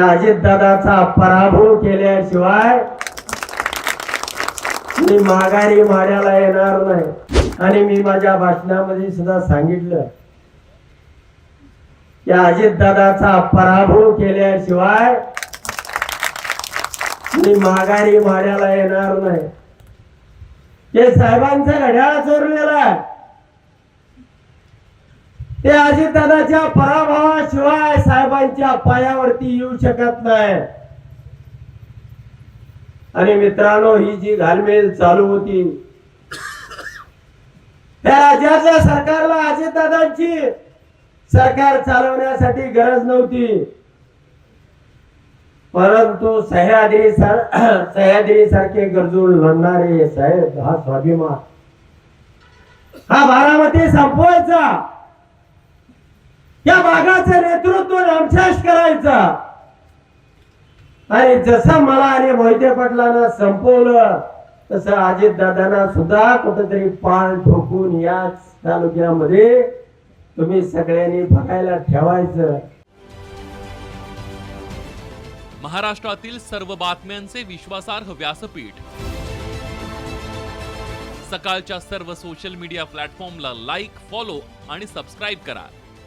या अजितदादाचा पराभव केल्याशिवाय मी माघारी माड्याला येणार नाही. आणि मी माझ्या भाषणामध्ये सुद्धा सांगितलं या अजितदादाचा पराभव केल्याशिवाय मी माघारी माड्याला येणार नाही. हे साहेबांचा घड्याळ चोरलेला आहे. ते अजितदादाच्या पराभवाशिवाय साहेबांच्या पायावरती येऊ शकत नाही. आणि मित्रांनो ही जी घालमेल चालू होती त्या राज्यातल्या सरकारला अजितदादांची सरकार चालवण्यासाठी गरज नव्हती. परंतु सह्याद्री सर सह्याद्री सारखे गरजून लढणारे साहेब हा स्वाभिमान. हा बारामती संपवायचा. या भागाचं नेतृत्व रामशेष करायचा. आणि जसं मला आणि मोहिते पटलांना संपवलं तसं अजित दादांना सुद्धा कुठेतरी पाळ ठोकून याच तालुक्यामध्ये तुम्ही सगळ्यांनी बघायला ठेवायचं. महाराष्ट्रातील सर्व बातम्यांचे विश्वासार्ह व्यासपीठ. सकाळच्या सर्व सोशल मीडिया प्लॅटफॉर्मला लाईक फॉलो आणि सबस्क्राईब करा.